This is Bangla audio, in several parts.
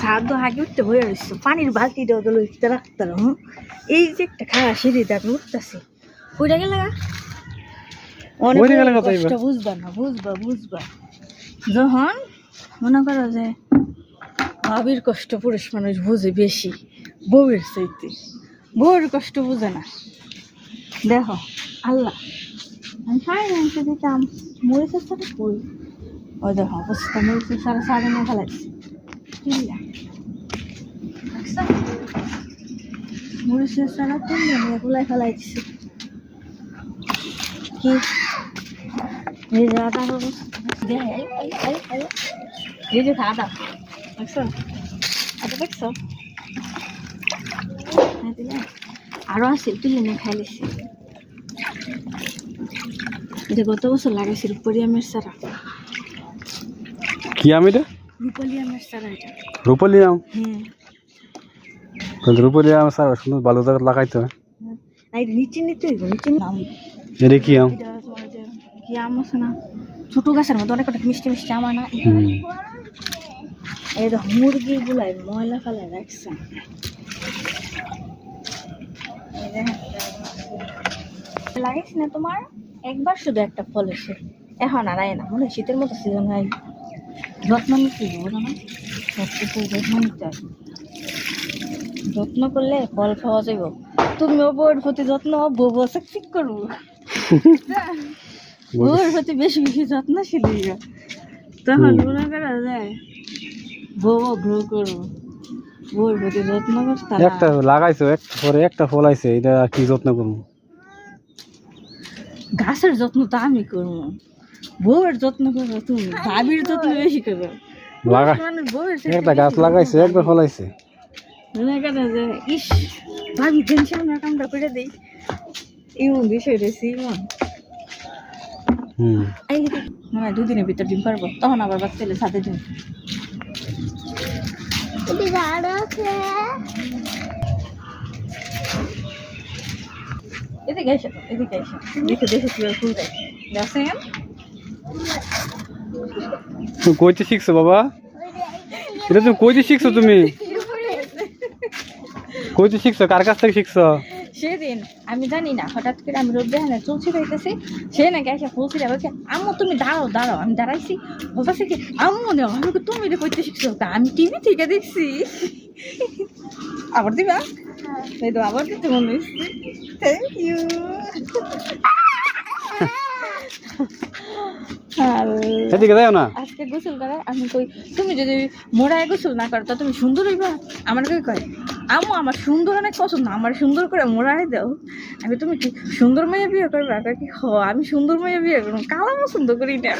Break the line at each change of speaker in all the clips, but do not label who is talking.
সাদ আগে উঠতে হয়ে রয়েছে পানির উঠতে রাখতাম হুম? এই যে একটা দেখ উঠতেছে। ওইটা গেলে অনেক কষ্ট বুঝবা না বুঝবা বুঝবা। যখন মনে করো যে ভাবির কষ্ট পুরুষ মানুষ বুঝে বেশি বউয়ের চাইতে। বউয়ের কষ্ট বুঝে না। দেখো আল্লাহ। আমি সাড়ে নয়শো দিতাম মরিচের সাথে ওই দেখো অবস্থা মরিচের সারা সাড়ে নয় ফেলাইছি মরিচের সারা কিনলে এগুলাই ফেলাই দিছি। কি? এই যে আদা এই যে আদা। দেখছ? আদা দেখছ? হ্যাঁ, দিলে। আরও আছে তুলে নিয়ে খাইলেছি এটা গত বছর লাগাইছি রূপালি আমের সারা
কি আম এটা?
রূপালি
আম রূপালি আম স্যার সুন্দর ভালো জায়গা লাগাইতে
এটা
এটা কি আম
তোমার কি আম আছে না? ছোট গাছের মতো অনেক অনেক মিষ্টি মিষ্টি আম এই দেখো মুরগি গুলাই ময়লা ফেলায় রাখছে। লাগাইছি না তোমার? একবার শুধু একটা ফল এসে। এখন আর আয় না মনে হয় শীতের মতো সিজন হয় যত্ন নিতে বুঝো না? সব যত্ন নিতে হবে যত্ন করলে ফল খাওয়া যাইব। তুমিও বউয়ের প্রতি যত্ন বউ ঠিক করব। বউয়ের প্রতি বেশি বেশি যত্নশীল তখন। মনে করা যায় বউ গ্রো করব। বউয়ের প্রতি যত্ন করতে
একটা লাগাইছো একটা পরে একটা ফল এটা কি যত্ন করব?
গাছের যত্ন তো আমি করব। বউয়ের যত্ন করব তুমি ভাবির যত্ন বেশি
লাগা
মানে
একটা গাছ লাগাইছে একবার ফল আইছে
মনে করা যায় ইস ভাবি কামটা করে দেই। বিষয় রয়েছে মনে। হয় দুদিনের ভিতর ডিম পারব তখন আবার বাচ্চা ছেলে সাথে ডিম এদিকে এসো এদিকে এসো। দেখে দেখে ফুল দেয়।
কইতে শিখছো বাবা? এটা তুমি কইতে শিখছো তুমি? কইতে শিখছো? কার কাছ থেকে শিখছো?
সেদিন আমি জানি না হঠাৎ করে আমি রোদ দেখে চুল ছিড়াইতেছি সে নাকি এসে ফুল ছিড়া বলছে আম্মু তুমি দাঁড়াও দাঁড়াও আমি দাঁড়াইছি। বলতেছে কি আম্মু নেও আমি তুমি এটা করতে শিখছো? তা আমি টিভি থেকে দেখছি। আবার দিবা? এই তো আবার দিতে মনে হচ্ছে থ্যাংক ইউ
এদিকে যাও না।
আজকে গোসল করে আমি কই তুমি যদি মোড়ায় গোসল না করো তা তুমি সুন্দর হইবা? আমার কই কয়? আমু আমার সুন্দর অনেক পছন্দ আমার সুন্দর করে মোড়ায় দাও। আমি তুমি কি সুন্দর মেয়ে বিয়ে করবে? কি হ আমি সুন্দর মেয়ে বিয়ে করব? কালা পছন্দ করি না।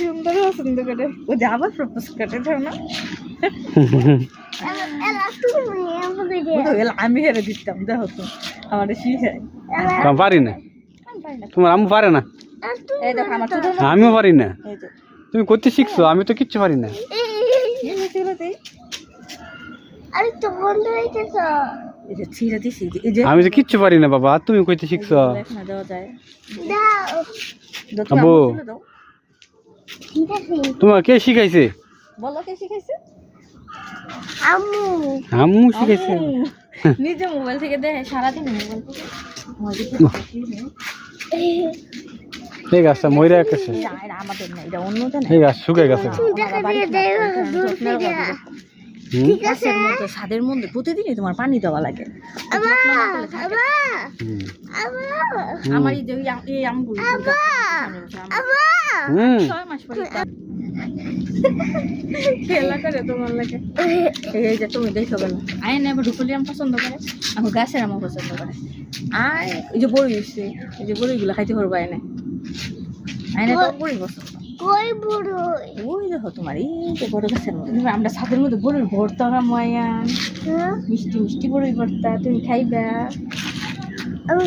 সুন্দর পছন্দ করে। ও যে আবার প্রপোজ করে না? আমি হেরে দিতাম দেখো তো আমার শিখায়।
পারি না। তোমার আম্মু পারে না?
এই দেখো আমার ছোট
আমিও পারি না। তুমি করতে শিখছো আমি তো কিচ্ছু পারি না। আমি তো কিচ্ছু পারি না বাবা তুমি কইতে শিখছো। আব্বু। তোমার কে শিখাইছে?
বলো কে শিখাইছে?
আম্মু। শিখাইছে।
নিজে মোবাইল থেকে দেখে সারাদিন মোবাইল থেকে।
এই গাছটা ময়রা গেছে
এটা আমাদের না এটা অন্যদের না
এই গাছ শুকে গেছে?
গাছের মধ্যে প্রতিদিনই তোমার পানি দেওয়া লাগে। আমার এই আমগুলো ছয় মাস পরে খেলা করে তোমার লাগে। এই যে তুমি দেখো গেল। আয় না এবার ঢুকলি আম পছন্দ করে এখন গাছের আমও পছন্দ করে। আর এই যে বড়ি হচ্ছে এই যে বড়িগুলো খাইতে পারব আয়নে আয়নে তো। বড়ি পছন্দ। ওই দেখো তোমার এই যে বড় গাছের মধ্যে আমরা ছাদের মধ্যে বড়ির ভর্তা ময়ান। মিষ্টি মিষ্টি বড়ি ভর্তা তুমি খাইবা।
আমি